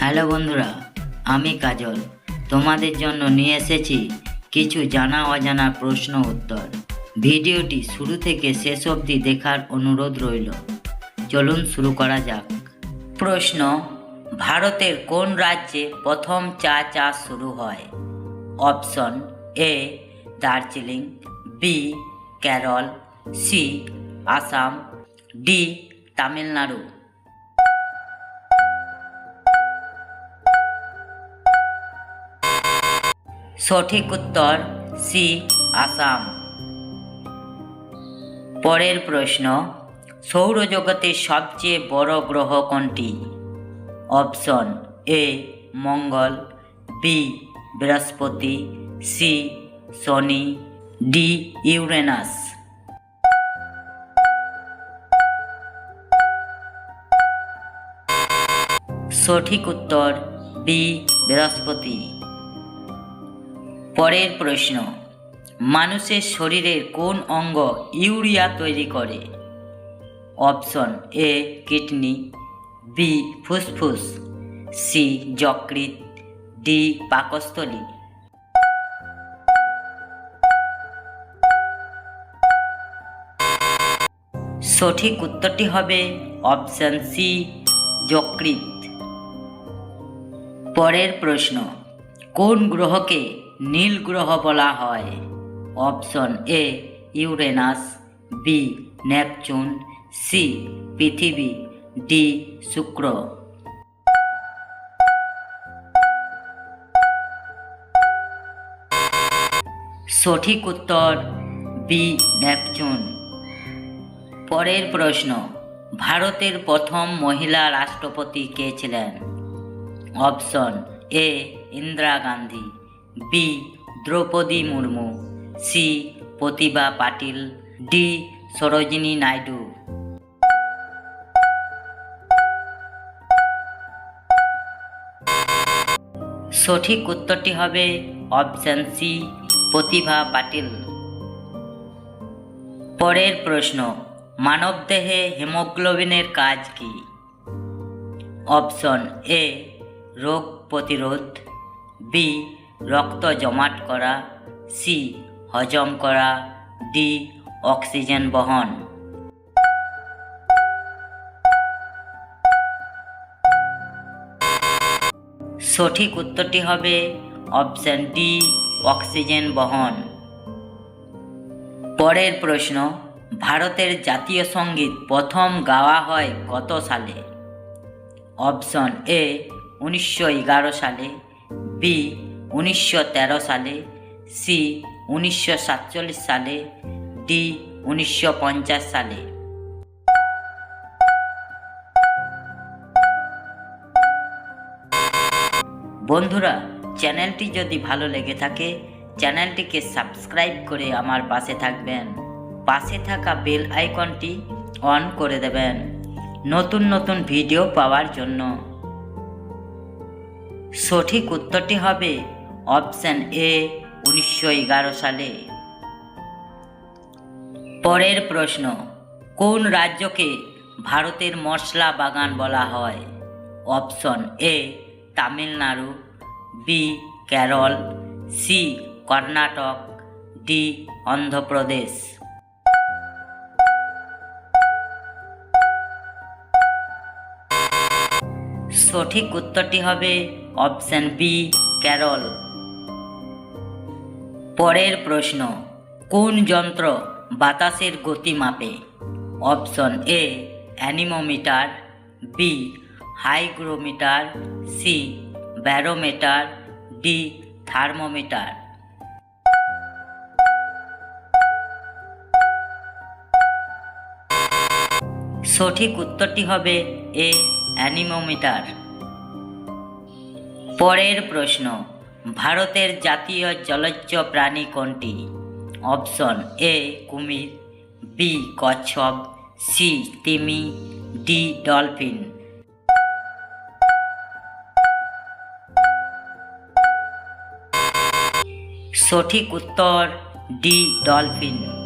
Hello বন্ধুরা, আমি কাজল। তোমাদের জন্য নিয়ে এসেছি কিছু জানা অজানা প্রশ্ন উত্তর। ভিডিওটি শুরু থেকে শেষ অবধি দেখার অনুরোধ রইল। চলুন শুরু করা যাক। প্রশ্ন, ভারতের কোন রাজ্যে প্রথম চা চাষ শুরু হয়? Option, A, Darjeeling, B, Kerala, C, Assam, D, Tamil Nadu. সঠিক উত্তর সি, আসাম। পরের প্রশ্ন, সৌরজগতের সবচেয়ে বড় গ্রহ কোনটি? অপশন এ, মঙ্গল, বি, বৃহস্পতি, সি, শনি, ডি, ইউরেনাস। সঠিক উত্তর বি, বৃহস্পতি। পরের প্রশ্ন, মানুষের শরীরের কোন অঙ্গ ইউরিয়া তৈরি করে? অপশন এ, কিডনি, বি, ফুসফুস, সি, যকৃৎ, ডি, পাকস্থলী। সঠিক উত্তরটি হবে অপশন সি, যকৃৎ। পরের প্রশ্ন, কোন গ্রহকে নীল গ্রহ বলা হয়। Option A Uranus B Neptune C পৃথিবী ডি শুক্র। সঠিক উত্তর বি নেপচুন পরের প্রশ্ন, ভারতের প্রথম মহিলা রাষ্ট্রপতি কে ছিলেন? Option A Indira Gandhi. B Droupadi Murmu, C. Pratibha Patil, D. Sarojini Naidu. সঠিক উত্তরটি হবে অপশন সি, প্রতিভা পাটিল। পরের প্রশ্ন মানবদেহে হিমোগ্লোবিনের কাজ কি? অপশন এ, রোগ প্রতিরোধ, বি রক্ত জমাট করা, সি, হজম করা, ডি, অক্সিজেন বহন। সঠিক উত্তরটি হবে অপশন ডি, অক্সিজেন বহন। পরের প্রশ্ন, ভারতের জাতীয় সংগীত প্রথম গাওয়া হয় কত সালে? অপশন এ, উনিশশো এগারো সালে, বি উনিশশো তেরো সালে, সি উনিশশো সাতচল্লিশ সালে, ডি উনিশশো পঞ্চাশ সালে। বন্ধুরা, চ্যানেলটি যদি ভালো লেগে থাকে, চ্যানেলটিকে সাবস্ক্রাইব করে আমার পাশে থাকবেন। পাশে থাকা বেল আইকনটি অন করে দেবেন নতুন নতুন ভিডিও পাওয়ার জন্য। সঠিক উত্তরটি হবে অপশন এ, উনিশশো এগারো সালে। পরের প্রশ্ন, কোন রাজ্যকে ভারতের মশলা বাগান বলা হয়? Option A, Tamil Nadu, B, Kerala, C, Karnataka, D, Andhra Pradesh. সঠিক উত্তরটি হবে অপশন বি, কেরল। পরের প্রশ্ন, কোন যন্ত্র বাতাসের গতি মাপে? Option A, anemometer, B, hygrometer, C, barometer, D, thermometer. সঠিক উত্তরটি হবে এ, অ্যানিমোমিটার। পরের প্রশ্ন ভারতের জাতীয় জলজ প্রাণী কোনটি? অপশন এ, কুমির, বি, কচ্ছপ, সি, তিমি, ডি, ডলফিন। সঠিক উত্তর, ডি, ডলফিন।